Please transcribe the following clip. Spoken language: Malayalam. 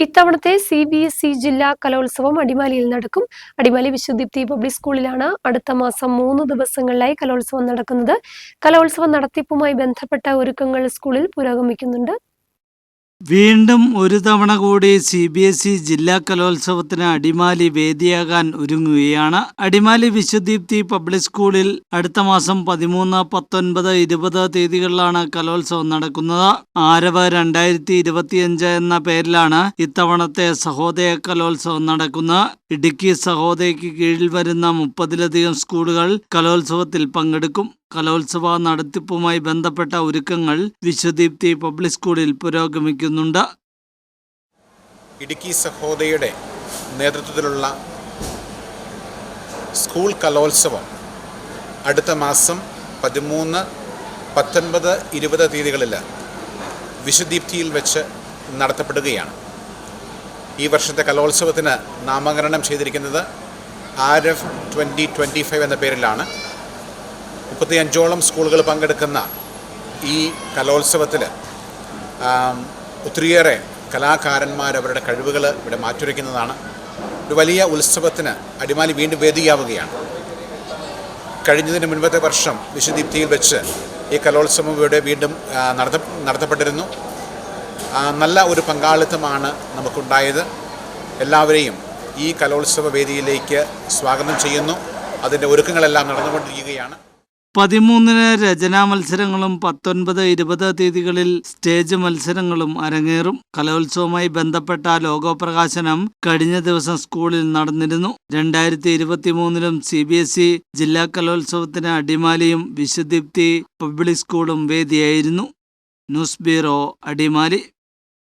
ഇത്തവണത്തെ സി ബി എസ് ഇ ജില്ലാ കലോത്സവം അടിമാലിയിൽ നടക്കും. അടിമാലി വിശ്വദീപ്തി പബ്ലിക് സ്കൂളിലാണ് അടുത്ത മാസം മൂന്ന് ദിവസങ്ങളിലായി കലോത്സവം നടക്കുന്നത്. കലോത്സവ നടത്തിപ്പുമായി ബന്ധപ്പെട്ട ഒരുക്കങ്ങൾ സ്കൂളിൽ പുരോഗമിക്കുന്നുണ്ട്. വീണ്ടും ഒരു തവണ കൂടി സി ബി എസ് ഇ ജില്ലാ കലോത്സവത്തിന് അടിമാലി വേദിയാകാൻ ഒരുങ്ങുകയാണ്. അടിമാലി വിശ്വദീപ്തി പബ്ലിക് സ്കൂളിൽ അടുത്ത മാസം പതിമൂന്ന് പത്തൊൻപത് ഇരുപത് തീയതികളിലാണ് കലോത്സവം നടക്കുന്നത്. ആരവ് രണ്ടായിരത്തി ഇരുപത്തിയഞ്ച് എന്ന പേരിലാണ് ഇത്തവണത്തെ സഹോദയ കലോത്സവം നടക്കുന്നത്. ഇടുക്കി സഹോദയയ്ക്ക് കീഴിൽ വരുന്ന മുപ്പതിലധികം സ്കൂളുകൾ കലോത്സവത്തിൽ പങ്കെടുക്കും. കലോത്സവ നടത്തിപ്പുമായി ബന്ധപ്പെട്ട ഒരുക്കങ്ങൾ വിശ്വദീപ്തി പബ്ലിക് സ്കൂളിൽ പുരോഗമിക്കുന്നുണ്ട്. ഇടുക്കി സഹോദയുടെ നേതൃത്വത്തിലുള്ള സ്കൂൾ കലോത്സവം അടുത്ത മാസം പതിമൂന്ന് പത്തൊൻപത് ഇരുപത് തീയതികളിൽ വിശ്വദീപ്തിയിൽ വെച്ച് നടത്തപ്പെടുകയാണ്. ഈ വർഷത്തെ കലോത്സവത്തിന് നാമകരണം ചെയ്തിരിക്കുന്നത് R F twenty twenty five എന്ന പേരിലാണ്. മുപ്പത്തിയഞ്ചോളം സ്കൂളുകൾ പങ്കെടുക്കുന്ന ഈ കലോത്സവത്തിൽ ഒത്തിരിയേറെ കലാകാരന്മാർ അവരുടെ കഴിവുകൾ ഇവിടെ മാറ്റുരയ്ക്കുന്നതാണ്. ഒരു വലിയ ഉത്സവത്തിന് അടിമാലി വീണ്ടും വേദിയാവുകയാണ്. കഴിഞ്ഞതിന് മുൻപത്തെ വർഷം വിശുദ്ധീപ്തിയിൽ വെച്ച് ഈ കലോത്സവം ഇവിടെ വീണ്ടും നടത്ത നടത്തപ്പെട്ടിരുന്നു. നല്ല ഒരു പങ്കാളിത്തമാണ് നമുക്കുണ്ടായത്. എല്ലാവരെയും ഈ കലോത്സവ വേദിയിലേക്ക് സ്വാഗതം ചെയ്യുന്നു. അതിന്റെ ഒരുക്കങ്ങളെല്ലാം നടന്നുകൊണ്ടിരിക്കുകയാണ്. പതിമൂന്നിന് രചനാ മത്സരങ്ങളും പത്തൊൻപത് ഇരുപത് തീയതികളിൽ സ്റ്റേജ് മത്സരങ്ങളും അരങ്ങേറും. കലോത്സവവുമായി ബന്ധപ്പെട്ട ലോഗോ പ്രകാശനം കഴിഞ്ഞ ദിവസം സ്കൂളിൽ നടന്നിരുന്നു. രണ്ടായിരത്തി ഇരുപത്തി മൂന്നിലും സി ബി എസ് ഇ ജില്ലാ കലോത്സവത്തിന് അടിമാലിയും വിശുദീപ്തി പബ്ലിക് സ്കൂളും വേദിയായിരുന്നു. News bureau Adimali.